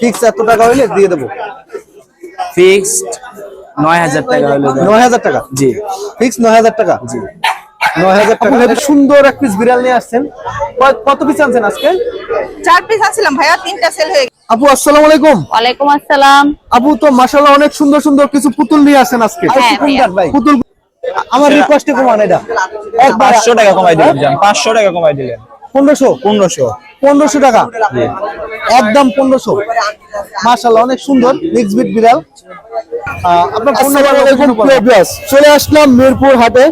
Fix এত টাকা হইলে দিয়ে দেবো। ফিক্সড নয় হাজার টাকা হলো নয় হাজার টাকা? জি। ফিক্স নয় হাজার টাকা? জি। নয় হাজার টাকা সুন্দর এক পিস বিড়াল নিয়ে আসছেন। কত পিস আনছেন আজকে? চার পিস আছিলাম ভাইয়া তিনটা সেল হয়ে আপু আসসালামু আলাইকুম। ওয়ালাইকুম আসসালাম। আপু তো মাশাআল্লাহ অনেক সুন্দর সুন্দর কিছু পুতুল নিয়ে আসেন আজকে। হ্যাঁ, পুতুল আমার রিকোয়েস্টে কমান এটা। একবার পাঁচশো টাকা কমাই দিলেন জান। পাঁচশো টাকা কমাই দিলেন। পনেরোশো? পনেরোশো। পনেরোশো টাকা। একদম পনেরোশো। মাশাল্লাহ অনেক সুন্দর। মিক্স বিট বিড়াল। আপনার ফোন নাম্বার চলে আসলাম মিরপুর হাটে।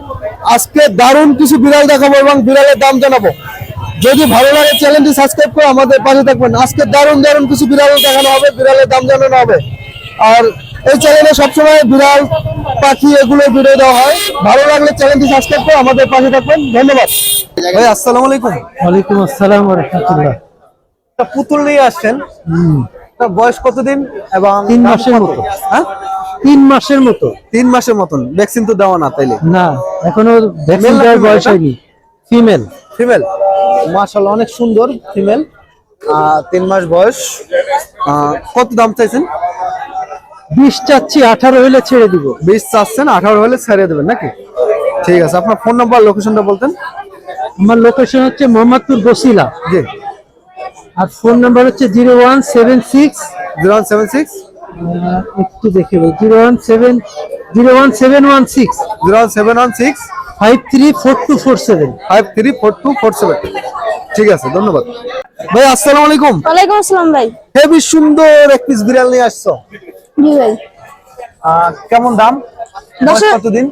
আজকে দারুণ কিছু বিড়াল দেখাবো এবং বিড়ালের দাম জানাব। যদি ভালো লাগে চ্যানেলটি সাবস্ক্রাইব করে আমাদের পাশে থাকবেন। আজকে দারুণ দারুণ কিছু বিড়াল দেখানো হবে বিড়ালের দাম জানানো হবে। আর এই চ্যানেলে সবসময় বিড়াল পাখি এগুলো ভিডিও দেওয়া হয়। ভালো লাগলে চ্যানেলটি সাবস্ক্রাইব করে আমাদের পাশে থাকবেন। ধন্যবাদ। ভাই আসসালামু আলাইকুম। ওয়ালাইকুম আসসালাম রহমতুল্লাহ। একটা পুতুল নিয়ে আসছেন। তার বয়স কতদিন এবং তিন মাসের মতো। হ্যাঁ? তিন মাসের মতো। তিন মাসের মতন। ভ্যাকসিন তো দেওয়া না তাইলে? না এখনও ভ্যাকসিন দেওয়ার বয়স? হয়নি। ফিমেল ফিমেল মাশাআল্লাহ অনেক সুন্দর ফিমেল তিন মাস বয়স। আহ, কত দাম চাইছেন? বিশ চাচ্ছি আঠারো হইলে ছেড়ে দিব। বিশ চাচ্ছেন আঠারো হলে ছেড়ে দেবেন নাকি? ঠিক আছে আপনার ফোন নাম্বার লোকেশনটা বলতেন। আমার লোকেশন হচ্ছে মোহাম্মদপুর বসিলা। জি। আর ফোন নাম্বার হচ্ছে zero one seven six. Zero one seven six. একটু দেখে zero one seven zero one seven one six. Zero one seven one six. Five three four two four seven. Five three four two four seven. ঠিক আছে ধন্যবাদ। ভাই আসসালামু আলাইকুম। ওয়ালাইকুম আসসালাম ভাই। হেবি সুন্দর এক পিস বিড়াল নিয়ে আসছো। জি ভাই। কেমন দাম? দশ- কতদিন?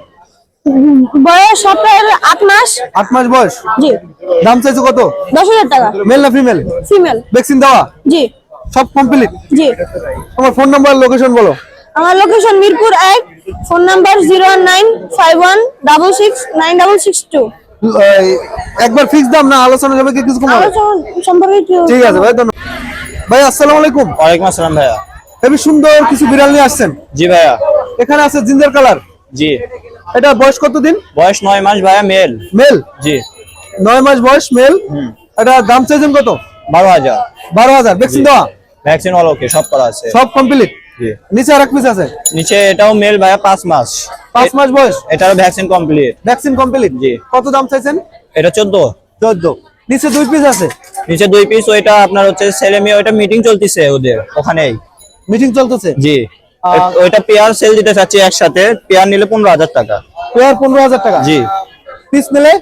বয়স সপ্তাহের আট মাস। আট মাস বয়স। জি। দাম চাইছো কত? দশ হাজার টাকা। মেল না ফিমেল? ফিমেল। ভ্যাকসিন দেওয়া? জি। সব কমপ্লিট? জি। তোমার ফোন নাম্বার লোকেশন বলো। আমার লোকেশন মিরপুর এক phone number zero nine five one double six nine double six two. একবার ফিক্স দাম না আলোচনা যাবে কি কিছু? সম্পর্কে ঠিক আছে ভাই ধন্যবাদ। ভাই আসসালামু আলাইকুম। ওয়ালাইকুম আসসালাম ভাইয়া। হেবি সুন্দর কিছু বিড়াল নিয়ে আসছেন? জি ভাইয়া। এখানে আছে জিঞ্জার কালার? জি। এটা বয়স কতদিন বয়স নয় মাস ভাইয়া মেল। মেল? জি। নয় মাস বয়স মেল? এটা দাম চাইছেন কত? বারো হাজার। বারো হাজার। ভ্যাকসিন দেওয়া? ভ্যাকসিন অল ওকে সব করা আছে। সব কমপ্লিট জি। নিচে আর এক পিস আছে? নিচে এটাও মেল ভাইয়া পাঁচ মাস। পাঁচ মাস বয়স? এটারও ভ্যাকসিন কমপ্লিট ভ্যাকসিন কমপ্লিট জি। কত দাম চাইছেন? এটা চোদ্দ। চোদ্দ। নিচে দুই পিস আছে? নিচে দুই পিস ওইটা আপনার হচ্ছে ছেলে মেয়ে ওইটা মিটিং চলতেছে ওদের ওখানেই। মিটিং চলতেছে? জি। ওইটা পেয়ার সেল দিতে চাচ্ছি একসাথে পেয়ার নিলে পনেরো হাজার টাকা। পেয়ার পনেরো হাজার টাকা? জি। পিস নিলে?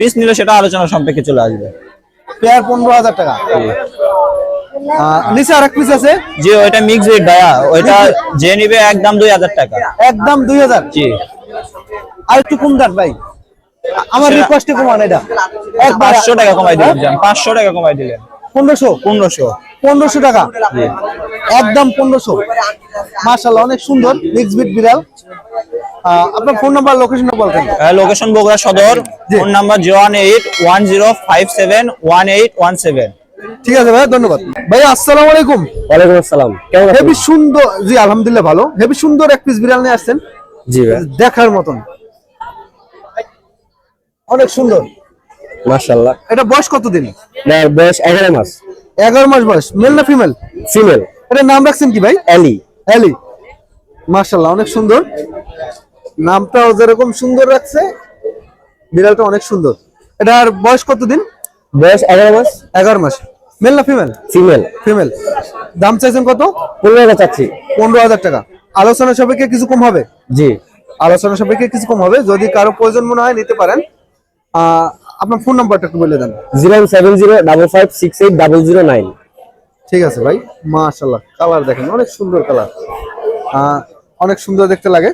পিস নিলে সেটা আলোচনা সম্পর্কে চলে আসবে। পেয়ার পনেরো হাজার টাকা। নিচে আর এক পিস আছে? জি ওইটা মিক্স রেট ভাইয়া। ওইটা যে নিবে একদম দুই হাজার টাকা। একদম দুই হাজার? জি। আর একটু কম দেন ভাই। আমার সেটা- রিকোয়েস্টে কমান এটা। একবার পাঁচশো টাকা কমাই দিলেন জান। পাঁচশো টাকা কমাই দিলেন। পনেরোশো? পনেরোশো। পনেরোশো টাকা? একদম পনেরোশো। অনেক সুন্দর মিক্স বিট বিড়াল। আহ, আপনার ফোন নাম্বার লোকেশনটা বলতেন location Bogura Sadar. Phone number zero one eight one zero five seven one eight one seven ঠিক আছে ভাই ধন্যবাদ। ভাই আসসালামু আলাইকুম। ওয়ালাইকুম আসসালাম। কেমন হেবি সুন্দর জি আলহামদুলিল্লাহ ভালো। হেবি সুন্দর এক পিস বিড়াল নিয়ে আসছেন। জি ভাই। দেখার মতন। অনেক সুন্দর। মাশাআল্লাহ। এটা বয়স কতদিন? বয়স এগারো মাস। এগারো মাস বয়স। মেল না ফিমেল ফিমেল এটা নাম রাখছেন কি ভাই? অ্যালি এলি মাশাল্লাহ অনেক সুন্দর। নামটাও যেরকম সুন্দর রাখছে বিড়ালটা অনেক সুন্দর। এটার বয়স কতদিন? বয়স এগারো মাস। এগারো মাস। মেল না ফিমেল ফিমেল ফিমেল দাম চাইছেন কত? পনেরো হাজার চাচ্ছি। পনেরো হাজার টাকা। আলোচনা সাপেক্ষে কিছু কম হবে? জি। আলোচনা সাপেক্ষে কিছু কম হবে। যদি কারও প্রয়োজন মনে হয় নিতে পারেন। আহ, আপনার ফোন নাম্বারটা একটু বলে দেন। Zero seven zero double five six eight double zero nine ঠিক আছে ভাই মাশাল্লাহ কালার দেখেন অনেক সুন্দর কালার। অনেক সুন্দর দেখতে লাগে।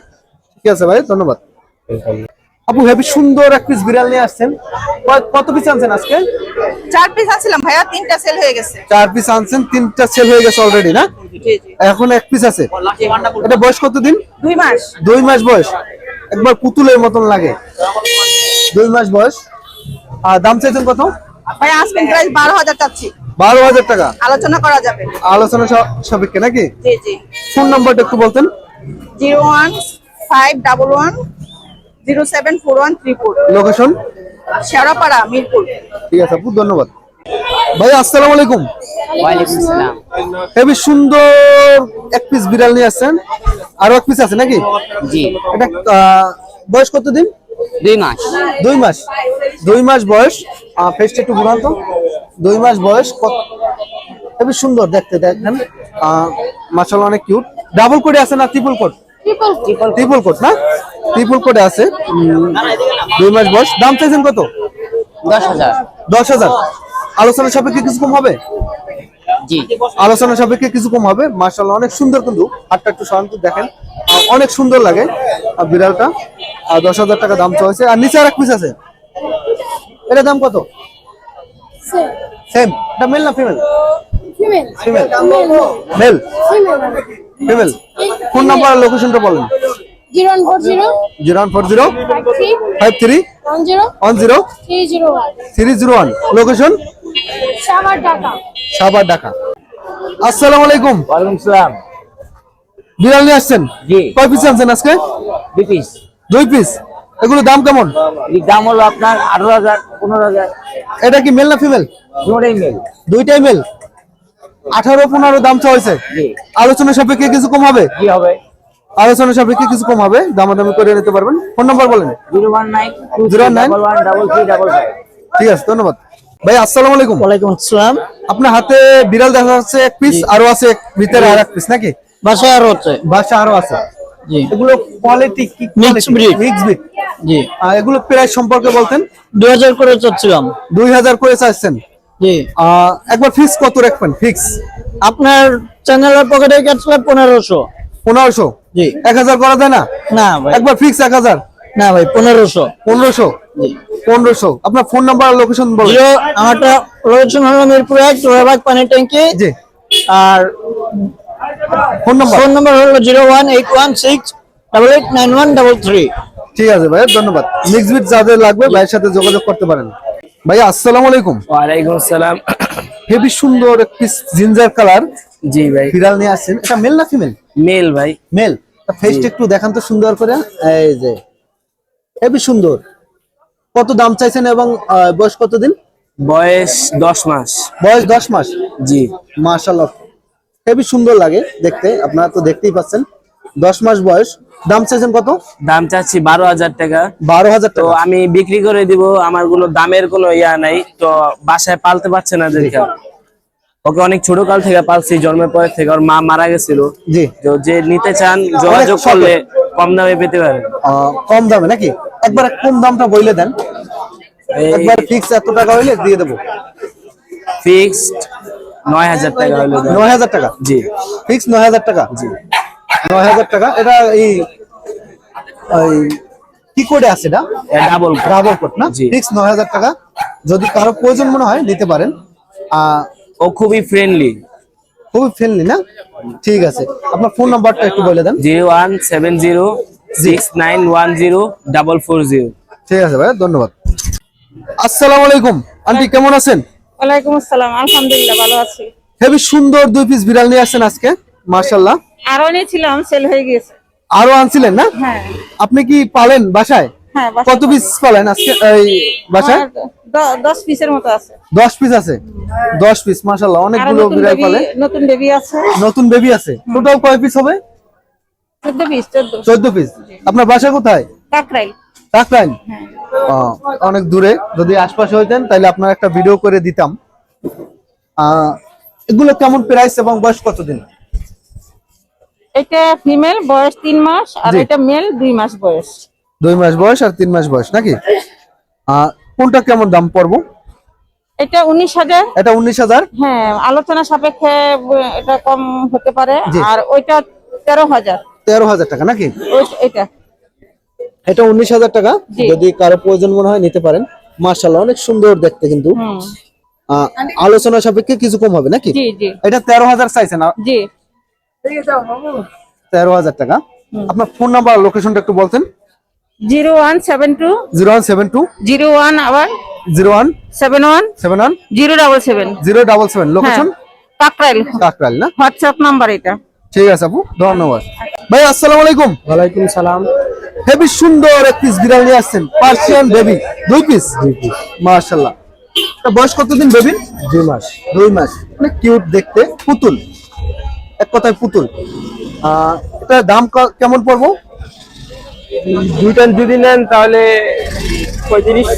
ঠিক আছে ভাই ধন্যবাদ। আপু হেবি সুন্দর এক পিস বিড়াল নিয়ে আসছেন। কত পিস আনছেন আজকে? চার পিস আছিলাম ভাইয়া তিনটা সেল হয়ে গেছে। চার পিস আনছেন তিনটা সেল হয়ে গেছে অলরেডি না? জি জি এখন এক পিস আছে। এটা বয়স কতদিন? দুই মাস। দুই মাস বয়স। একবার পুতুলের মতন লাগে। দুই মাস বয়স। আর দাম চাইছেন কত? ভাইয়া আজকের প্রাইস বারো হাজার চাচ্ছি। বারো হাজার টাকা? আলোচনা করা যাবে। আলোচনা সাপেক্ষে নাকি? জি জি। ফোন নাম্বারটা একটু বলতেন। Zero one five double one zero seven four one three four. Location Sherapara Mirpur. ঠিক আছে আপু ধন্যবাদ। ভাই আসসালামু আলাইকুম। ওয়ালাইকুম সালাম। হেবি সুন্দর এক পিস বিড়াল নিয়ে আসছেন। আরও এক পিস আছে নাকি? জি। এটা আহ, বয়স কত দিন দুই মাস। দুই মাস। দুই মাস বয়স। ফেসটা একটু ঘুরান তো। দুই মাস বয়স। কত- সুন্দর দেখতে দেখেন। মাসাল অনেক কিউট ডাবল কোডে আছে না ট্রিপল কোড ট্রিপল কোড না? ট্রিপল কোডে আছে। দুই মাস বয়স। দাম চাইছেন কত? দশ হাজার। দশ হাজার। আলোচনা সাপেক্ষে কিছু কম হবে? জি। আলোচনা সাপেক্ষে কিছু কম হবে। মার্শাল অনেক সুন্দর কিন্তু। হাতটা একটু শান্ত দেখেন। অনেক সুন্দর লাগে আহ, বিড়ালটা। আর দশ হাজার টাকা দাম চলছে আর নিচে আর এক পিস আছে। এটা দাম কত? সেম এটা মেল না female female female male female phone number আর লোকেশনটা বলেন। Zero four zero. Zero one four zero. Five three. One zero one zero. Three zero one. Three zero one. Location Savar Dhaka. Savar Dhaka. আসসালামু আলাইকুম। ওয়ালাইকুম সালাম। বিড়াল নিয়ে আসছেন? জি। কয় পিস আনছেন আজকে? দুই পিস দুই পিস এগুলো দাম কেমন? দাম হলো আপনার আঠারো হাজার পনেরো হাজার। এটা কি মেল না ফিমেল দুটোই মেল দুইটাই মেল আঠারো পনেরো দাম চাইছে জি। আলোচনা সাপেক্ষে কিছু কম হবে? কি হবে। আলোচনা সাপেক্ষে কিছু কম হবে? দামাদামি করে নিতে পারবেন? ফোন নাম্বার বলেন। Zero one nine zero five. ঠিক আছে ধন্যবাদ। ভাই আসসালামু আলাইকুম। ওয়ালাইকুম আসসালাম। আপনার হাতে বিড়াল দেখা যাচ্ছে এক পিস আরও আছে ভিতরে আর এক পিস নাকি? বাসায় আরও হচ্ছে বাসা আরও আছে? জি। এগুলো কোয়ালিটি কি Mixed breed. মিক্স ব্রিড জি। এগুলো প্রাইস সম্পর্কে বলতেন? দুই হাজার করে চাচ্ছিলাম। দুই হাজার করে চাচ্ছেন? জি। একবার ফিক্স কত রাখবেন? ফিক্স আপনার চ্যানেলের পকেটে গেছিল পনেরোশো। পনেরোশো? জি। এক হাজার করা যায় না? না ভাই। একবার ফিক্স এক হাজার? না ভাই পনেরোশো। পনেরোশো? জি। পনেরোশো। আপনার ফোন নাম্বার আর লোকেশন বলুন। জিরো আমারটা লোকেশন হলো মিরপুর এক রোহাবাগ পানি ট্যাঙ্কি। জি। আর ফোন নাম্বার? ফোন নম্বর হলো zero one eight one six double eight nine one double three. ঠিক আছে ভাই ধন্যবাদ। নেক্সট বিট যাদের লাগবে ভাইয়ের সাথে যোগাযোগ করতে পারেন। ভাই আসসালামু আলাইকুম। ওয়ালাইকুম আসসালাম। হেভি সুন্দর একটি জিঞ্জার কালার জি ভাই। বিড়াল নিয়ে আসছেন। এটা মেল না ফিমেল মেল ভাই। মেল ফেসটা একটু দেখান তো সুন্দর করে। এই যে হেভি সুন্দর। কত দাম চাইছেন এবং আহ, বয়স কতদিন? বয়স দশ মাস। বয়স দশ মাস? জি। মাশাল্লাহ হেভি সুন্দর লাগে দেখতে আপনারা তো দেখতেই পাচ্ছেন। দশ মাস বয়স দাম চাইছেন কত? দাম চাচ্ছি বারো হাজার টাকা। বারো হাজার তো আমি বিক্রি করে দিব আমার কোনো দামের কোনো ইয়া নাই তো বাসায় পালতে পারছে না দেখা। ওকে অনেক ছোট কাল থেকে পালছি জন্মের পর থেকে ওর মা মারা গেছিল। জি। তো যে নিতে চান যোগাযোগ করলে কম দামে পেতে পারেন। কম দামে নাকি? একবার কম দামটা বইলে দেন। একবার ফিক্স এত টাকা হইলে দিয়ে দেবো। ফিক্সড নয় হাজার টাকা হলো নয় হাজার টাকা। জি। ফিক্স নয় হাজার টাকা? জি। নয় হাজার টাকা? এটা এই এই কি কোডে আছে এটা? ডাবল ডাবল কোড না? ফিক্স নয় হাজার টাকা। যদি কারও প্রয়োজন মনে হয় নিতে পারেন। ও খুবই ফ্রেন্ডলি খুবই ফ্রেন্ডলি না? ঠিক আছে। আপনার ফোন নাম্বারটা একটু বলে দেন। Zero one seven zero six nine one zero double four zero. ঠিক আছে ভাই ধন্যবাদ। আসসালামু আলাইকুম। আন্টি কেমন আছেন? ওয়ালাইকুম আসসালাম আলহামদুলিল্লাহ ভালো আছি। হেবি সুন্দর দুই পিস বিড়াল নিয়ে আসছেন আজকে মার্শাল্লাহ আরও নিয়েছিলাম সেল হয়ে গিয়েছে। আরও আনছিলেন না? হ্যাঁ। আপনি কি পালেন বাসায়? হ্যাঁ কত পিস পালেন। আজকে এই বাসায়? দশ পিসের মতো আছে। দশ পিস আছে? দশ পিস মাশাল্লাহ অনেকগুলো নতুন বিড়াল বেবি পালে। নতুন বেবি আছে। নতুন বেবি আছে। টোটাল কয় পিস হবে? চোদ্দ পিস চোদ্দ। পিস আপনার বাসা কোথায়? কাকরাইল। কাকরাইন অনেক দূরে। যদি আশপাশে হইতেন তাহলে আপনার একটা ভিডিও করে দিতাম। এগুলো কেমন প্রাইস এবং বয়স কতদিন? এটা ফিমেল বয়স তিন মাস আর এটা মেল দুই মাস বয়স। দুই মাস বয়স আর তিন মাস বয়স নাকি? কোনটা কেমন দাম পড়ব? এটা উনিশ হাজার। এটা উনিশ হাজার? হ্যাঁ আলোচনা সাপেক্ষে এটা কম হতে পারে। আর ওইটা তেরো হাজার। তেরো হাজার টাকা নাকি? এটা এটা উনিশ হাজার টাকা। যদি কারও প্রয়োজন মনে হয় নিতে পারেন। মার্শাল্লাহ অনেক সুন্দর দেখতে কিন্তু। আহ, আলোচনা সাপেক্ষে কিছু কম হবে নাকি? জি জি। এটা তেরো হাজার চাইছেন আর জি। তেরো হাজার টাকা। আপনার ফোন নাম্বার লোকেশনটা একটু বলতেন। Zero one seven two. Zero one seven two. Zero one আবার। Zero one. Seven one. Seven one. Zero double seven. Zero double seven. Location Kakrail. Kakrail না? হোয়াটসঅ্যাপ নাম্বার এটা। ঠিক আছে আপু ধন্যবাদ। ভাই আসসালামু আলাইকুম। ওয়ালাইকুম সালাম। হেবি সুন্দর এক পিস বিড়াল নিয়ে আসছেন পার্সিয়ান বেবি দুই পিস দুই পিস মাশাআল্লাহ। এটা বয়স কতদিন বেবির দুই মাস। দুই মাস। অনেক কিউট দেখতে পুতুল। এক কথায় পুতুল। এটা দাম কেমন পড়ব? দুইটা যদি নেন তাহলে পঁয়ত্রিশ।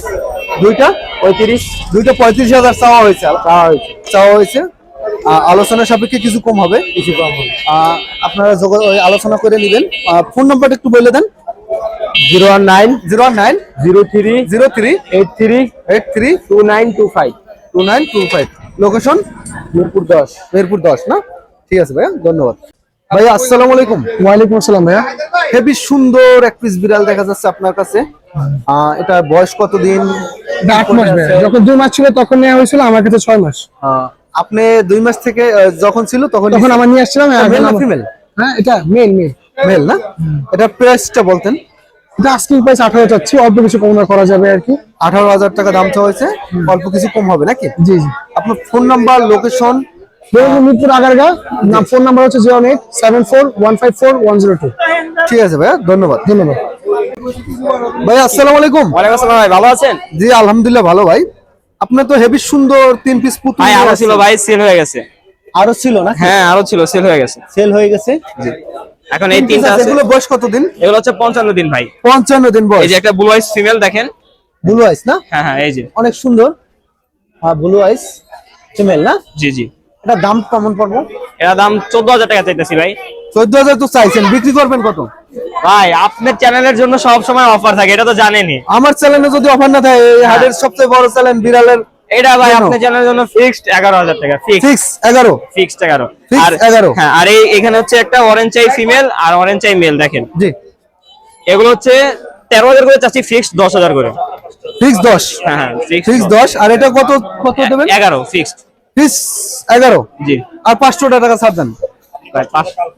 দুইটা? পঁয়ত্রিশ। দুইটা পঁয়ত্রিশ হাজার চাওয়া হয়েছে। চাওয়া হয়েছে। চাওয়া হয়েছে। আলোচনা সাপেক্ষে কিছু কম হবে। কিছু কম হবে। আপনারা আলোচনা করে নেবেন। ফোন নাম্বারটা একটু বলে দেন। Zero one nine zero nine zero three zero three eight three eight three two nine two five two nine two five location? Mirpur দশ। মেরপুর দশ না? ঠিক আছে ভাইয়া ধন্যবাদ। ভাইয়া আসসালামু আলাইকুম। ওয়ালাইকুম আসসালাম ভাইয়া। হেবি সুন্দর এক পিস বিড়াল দেখা যাচ্ছে আপনার কাছে। আহ, এটা বয়স কতদিন? আট মাস যখন দুই মাস ছিল তখন নেওয়া হয়েছিল আমার কাছে ছয় মাস। আহ, আপনি দুই মাস থেকে যখন ছিল তখন তখন আমার নিয়ে আসছিলাম ফিমেল হ্যাঁ এটা মেল মেল মেল না? এটা প্রাইসটা বলতেন। এটা আস্কিং প্রাইস আঠারো চাচ্ছি অল্প কিছু কম করা যাবে আর কি। আঠারো হাজার টাকা দাম চাওয়া হয়েছে অল্প কিছু কম হবে নাকি? জি জি। আপনার phone number location Mirpur Agargaon নাম ফোন নাম্বার হচ্ছে zero eight seven four one five four one zero two ঠিক আছে ভাইয়া ধন্যবাদ। ধন্যবাদ। ভাই আসসালামু আলাইকুম। ওয়ালাইকুম আসসালাম ভাই ভালো আছেন? জি আলহামদুলিল্লাহ ভালো ভাই। আপনার তো হেভি সুন্দর তিন পিস পুতুল ভাই আরও ছিল ভাই সেল হয়ে গেছে। আরও ছিল না হ্যাঁ আরও ছিল সেল হয়ে গেছে। সেল হয়ে গেছে। এখন এই তিনটা আছে, এগুলো বয়স কতদিন? এগুলো হচ্ছে পঞ্চান্ন দিন ভাই। পঞ্চান্ন দিন বয়স। এই যে একটা ব্লু আইস ফিমেল দেখেন। ব্লু আইস না? হ্যাঁ হ্যাঁ এই যে। অনেক সুন্দর। হ্যাঁ ব্লু আইস ফিমেল না? জি জি। এটা দাম কেমন পড়ব? এর দাম চোদ্দ হাজার টাকা চাইতেছি ভাই। চোদ্দ হাজার তো চাইছেন। বিক্রি করবেন কত? ভাই আপনার চ্যানেলের জন্য সব সময় অফার থাকে এটা তো জানেনই। আমার চ্যানেলে যদি অফার না থাকে হাটের সবচেয়ে বড় চ্যানেল বিড়ালের এটা ভাই? আপনার চ্যানেলের জন্য ফিক্সড এগারো হাজার টাকা ফিক্স সিক্স এগারো। ফিক্সড এগারো। Fixed আর 11 হ্যাঁ আর এই এখানে হচ্ছে একটা অরেঞ্জ চাই ফিমেল আর অরেঞ্জ চাই মেল দেখেন। জি। এগুলো হচ্ছে তেরো হাজার করে চাচ্ছি ফিক্সড দশ হাজার করে। ফিক্স দশ। হ্যাঁ হ্যাঁ ফিক্স দশ। আর এটা কত কত দেবেন? এগারো ফিক্সড ফিক্স এগারো। জি। আর পাঁচশো টাকা ছাড় দেন। ভাই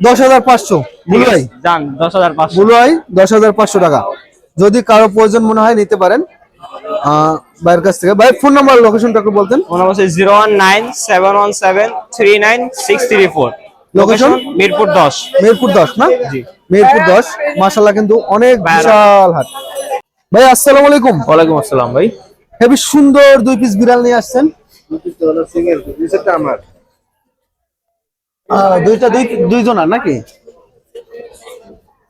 দশ হাজার পাঁচশো। বুলুয়াই আছে, দশ হাজার পাঁচশো। বুলুয়াই দশ হাজার পাঁচশো টাকা। যদি কারও প্রয়োজন মনে হয় নিতে পারেন। ভাইয়ের কাছ থেকে। ভাই ফোন নাম্বার লোকেশনটা একটু বলতেন। ওনার হচ্ছে zero one nine seven one seven three nine six three four. Location Mirpur দশ। মিরপুর দশ না? মিরপুর দশ। মাসাল্লাহ কিন্তু অনেক বিশাল হাট। ভাই আসসালামু আলাইকুম। ওয়ালাইকুম আসসালাম ভাই। হেবি সুন্দর দুই পিস বিড়াল নিয়ে আসছেন। আহ, দুইটা দুই দুইজনার নাকি?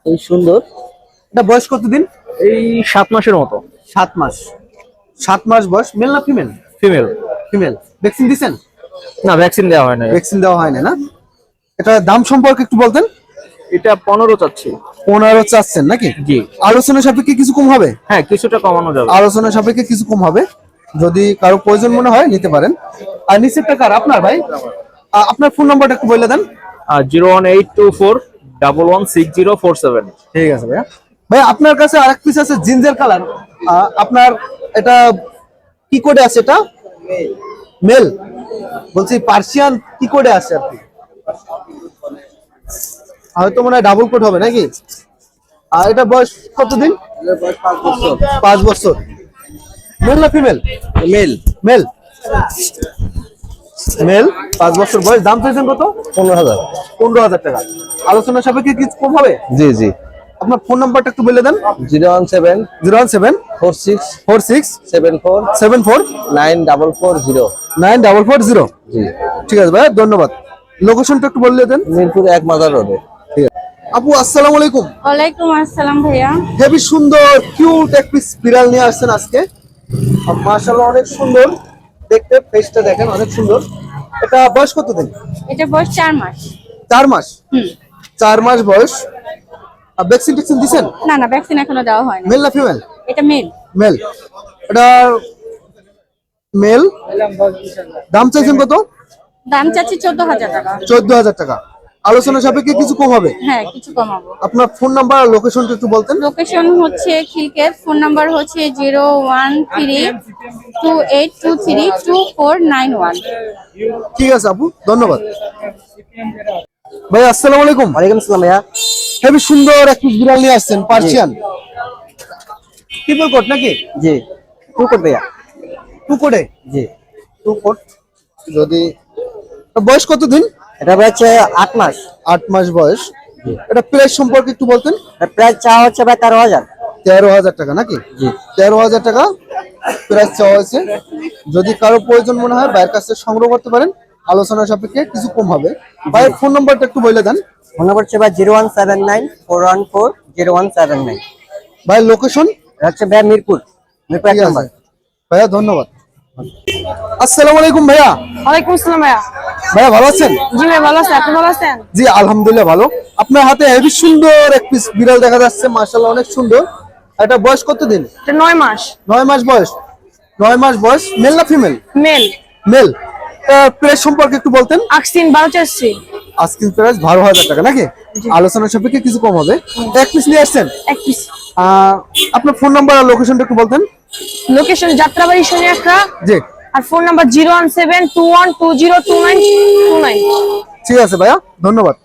এই সুন্দর। এটা বয়স কতদিন? এই সাত মাসের মতো। সাত মাস। সাত মাস বয়স মেল না ফিমেল ফিমেল ফিমেল ভ্যাকসিন দিছেন? না ভ্যাকসিন দেওয়া হয় না ভ্যাকসিন দেওয়া হয় না? না এটা দাম সম্পর্কে একটু বলতেন। এটা পনেরো চাচ্ছি। পনেরো চাচ্ছেন নাকি? জি। আলোচনা সাপেক্ষে কিছু কম হবে? হ্যাঁ কিছুটা কমানো যাবে। আলোচনা সাপেক্ষে কিছু কম হবে। যদি কারও প্রয়োজন মনে হয় নিতে পারেন। আর নিচের টাকার আপনার ভাই? আপনার ফোন নাম্বারটা একটু বলে দেন। Zero one eight two four double one six zero four seven. ঠিক আছে ভাইয়া। ভাই আপনার কাছে আরেক পিস আছে জিঞ্জার কালার আপনার এটা কি কোডে আছে এটা? মেল বলছি পার্সিয়ান কি কোডে আছে আর কি? হয়তো মনে হয় ডাবল কোড হবে নাকি? আর এটা বয়স কতদিন? পাঁচ বছর। মেল না ফিমেল মেল মেল মেল পাঁচ বছর বয়স। দাম চাইছেন কত? পনেরো হাজার। পনেরো হাজার টাকা। আলোচনা সাপেক্ষে কিছু কম হবে? জি জি। আপনার ফোন নাম্বারটা একটু বলে দেন। Zero one seven zero one seven four six four six seven four seven four nine double four zero nine double four zero. জি। ঠিক আছে ভাই ধন্যবাদ। লোকেশনটা একটু বলে দেন। মিরপুর এক মাদার রোডে। আপু আসসালামু আলাইকুম। ওয়ালাইকুম আসসালাম ভাইয়া। হেবি সুন্দর কিউট এক পিস বিড়াল নিয়ে আসছেন আজকে। মাশাআল্লাহ অনেক সুন্দর। দেখতে ফেসটা দেখেন অনেক সুন্দর। এটা বয়স কতদিন? এটা বয়স চার মাস। চার মাস? হুম। চার মাস বয়স। আর ভ্যাকসিন ট্যাকসিন দিছেন? না না ভ্যাকসিন এখনও দেওয়া হয় মেল না ফিমেল এটা মেল মেল এটা মেল দাম চাইছেন কত? দাম চাচ্ছি চোদ্দ হাজার টাকা। চোদ্দ হাজার টাকা। আলোচনা সাপেক্ষে কিছু কম হবে? হ্যাঁ কিছু কমাবো আপনার ফোন নাম্বার আর লোকেশনটা একটু বলতেন। লোকেশন হচ্ছে খিলকেত ফোন নাম্বার হচ্ছে zero one three two eight two three two four nine one ঠিক আছে আপু ধন্যবাদ। ভাই আসসালামু আলাইকুম। ওয়ালাইকুম আসসালাম ভাইয়া। হেবি সুন্দর এক পিস বিড়াল নিয়ে আসছেন পার্সিয়ান ট্রিপল কোট নাকি? জি। টু কোট ভাইয়া। টু কোটে জি। টু কোট যদি বয়স কতদিন এটা ভাই হচ্ছে আট মাস। আট মাস বয়স। এটা প্রাইস সম্পর্কে একটু বলতেন। প্রায় চা হচ্ছে ভাই তেরো হাজার। তেরো হাজার টাকা নাকি? তেরো হাজার টাকা প্রাইস চাওয়া হয়েছে। যদি কারও প্রয়োজন মনে হয় বাইরের কাছে সংগ্রহ করতে পারেন। আলোচনা সাপেক্ষে কিছু কম হবে। ভাইয়ের ফোন নাম্বারটা একটু বলে দেন। ফোন নাম্বার হচ্ছে ভাই zero one seven nine four one four zero one seven nine. ভাইয়ের লোকেশন হচ্ছে ভাই মিরপুর। মিরপুর এক ঠিক ভাইয়া ধন্যবাদ। আসসালামু আলাইকুম ভাইয়া। ওয়ালাইকুম আসসালাম ভাইয়া। ভাইয়া ভালো আছেন? জি ভাই ভালো আছেন আপনি ভালো আছেন? জি আলহামদুলিল্লাহ ভালো। আপনার হাতে হেভি সুন্দর এক পিস বিড়াল দেখা যাচ্ছে মার্শাল্লাহ অনেক সুন্দর। এটা বয়স কত দিন এটা নয় মাস। নয় মাস বয়স। নয় মাস বয়স মেল না ফিমেল মেল মেল প্রেস সম্পর্কে একটু বলতেন? আকসিন বারো চারছি আজকের প্রাইস বারো হাজার টাকা নাকি? আলোচনা সাপেক্ষে কিছু কম হবে। এক পিস নিয়ে আসছেন? এক পিস আহ, আপনার ফোন নাম্বার আর লোকেশনটা একটু বলতেন। লোকেশন যাত্রাবাড়ি শনিয়াখড়া জি। আর phone number zero one seven two one two zero two nine two nine ঠিক আছে ভাইয়া ধন্যবাদ।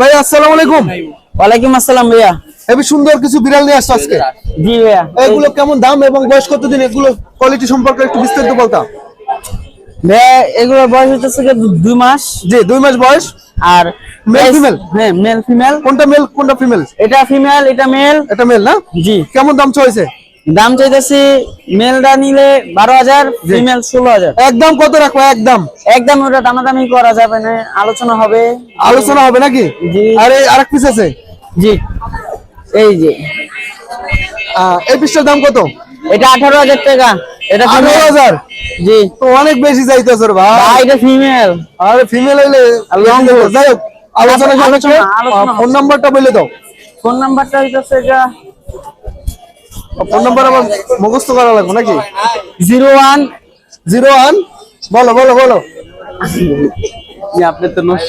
ভাইয়া আসসালামু আলাইকুম। ওয়ালাইকুম আসসালাম ভাইয়া। হেবি সুন্দর কিছু বিড়াল নিয়ে আসছো আজকে। জি ভাইয়া। এগুলো কেমন দাম এবং বয়স কতদিন এগুলো কোয়ালিটি সম্পর্কে একটু বিস্তারিত বলতাম। এগুলো বয়স হচ্ছে কি দুই মাস। জি দুই মাস বয়স। আর Male, female? হ্যাঁ মেল ফিমেল কোনটা মেল কোনটা ফিমেল এটা ফিমেল এটা মেল এটা মেল না? জি। কেমন দাম চলছে দাম চাইতেছি মেলটা নিলে বারো হাজার ফিমেল ষোলো হাজার। একদম কত রাখব একদম? একদম ওটা দামাদামি করা যাবে না আলোচনা হবে। আলোচনা হবে নাকি? জি। আর আরেক পিস আছে। জি। এই যে। এই পিসটার দাম কত? এটা আঠারো হাজার টাকা। এটা আঠারো। হাজার? জি। তো অনেক বেশি চাইতেছ ভাই। ভাই এটা ফিমেল আরে ফিমেল হইলে। যাই হোক আলোচনা ফোন নাম্বারটা বলে দাও। ফোন নাম্বারটা হইতেছে এটা ফোন নাম্বার আবার মুখস্থ করা লাগবে নাকি? Zero one. Zero one? বলো বলো বলো। আপনি তো নষ্ট।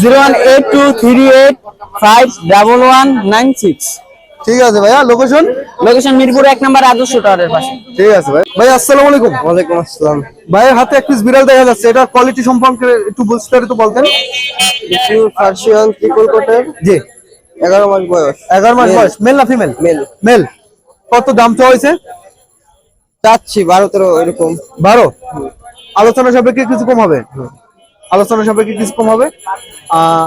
Zero one eight two three eight five double one nine six. ঠিক আছে ভাইয়া লোকেশন লোকেশন মিরপুর এক নাম্বার আদর্শ টাওয়ারের পাশে। ঠিক আছে ভাই। ভাই আসসালামু আলাইকুম। ওয়ালাইকুম আসসালাম। ভাইয়ের হাতে এক পিস বিড়াল দেখা যাচ্ছে এটা কোয়ালিটি সম্পর্কে একটু বিস্তারিত বলতেন? কিছু পার্সিয়ান ত্রিপল কোটের জি। এগারো মাস বয়স। এগারো মাস বয়স মেল না ফিমেল মেল মেল কত দাম চাওয়া হয়েছে চাচ্ছি বারো তেরো এরকম। বারো? আলোচনা সাপেক্ষে কিছু কম হবে? আলোচনা সাপেক্ষে কিছু কম হবে? আহ,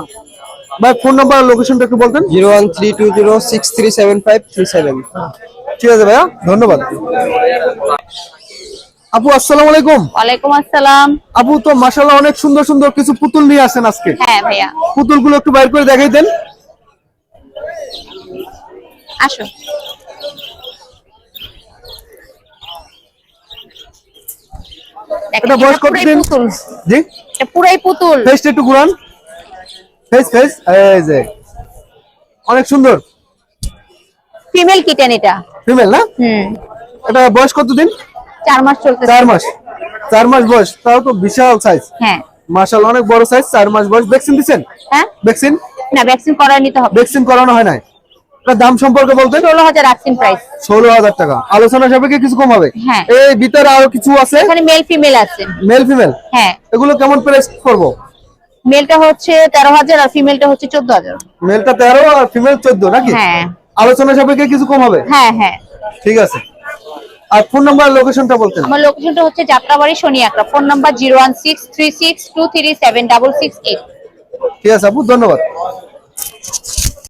ভাই ফোন নাম্বার লোকেশনটা একটু বলতেন। Zero one three two zero six three seven five three seven. ঠিক আছে ভাইয়া ধন্যবাদ। আপু আসসালামু আলাইকুম। ওয়ালাইকুম আসসালাম। আপু তো মাশাআল্লাহ অনেক সুন্দর সুন্দর কিছু পুতুল নিয়ে আসেন আজকে। হ্যাঁ ভাইয়া। পুতুলগুলো একটু বাইর করে দেখাই দেন। আসো। এটা বয়স পুরাই পুতুল। জি? এটা পুরাই পুতুল। ফেসটা একটু ঘুরান। ফেস ফেস এই যে। অনেক সুন্দর। ফিমেল কিটেন এটা। ফিমেল না? হুম। এটা বয়স কতদিন? চার মাস চার মাস। চার মাস বয়স তাও তো বিশাল সাইজ হ্যাঁ। অনেক বড় সাইজ চার মাস বয়স। ভ্যাকসিন দিচ্ছেন হ্যাঁ। ভ্যাকসিন না ভ্যাকসিন করায় নিতে হবে। ভ্যাকসিন করানো হয় নাই। এটা দাম সম্পর্কে বলতে ষোলো হাজার প্রাইস ষোলো হাজার টাকা। আলোচনা সাপেক্ষে কিছু কম হবে। হ্যাঁ। এই ভিতরে আরও কিছু আছে? এখানে মেল ফিমেল আছে। মেল ফিমেল হ্যাঁ। এগুলো কেমন প্রাইস করব? মেলটা হচ্ছে তেরো হাজার আর ফিমেলটা হচ্ছে চোদ্দ হাজার। মেলটা তেরো আর ফিমেল চোদ্দ নাকি? হ্যাঁ। আলোচনা সাপেক্ষে কিছু কম হবে? হ্যাঁ হ্যাঁ। ঠিক আছে। আর ফোন নাম্বার লোকেশনটা বলতেন। আমার লোকেশনটা হচ্ছে Jatrabari Shaniakhra phone number zero one six three six two three seven double six eight ঠিক আছে আপু ধন্যবাদ।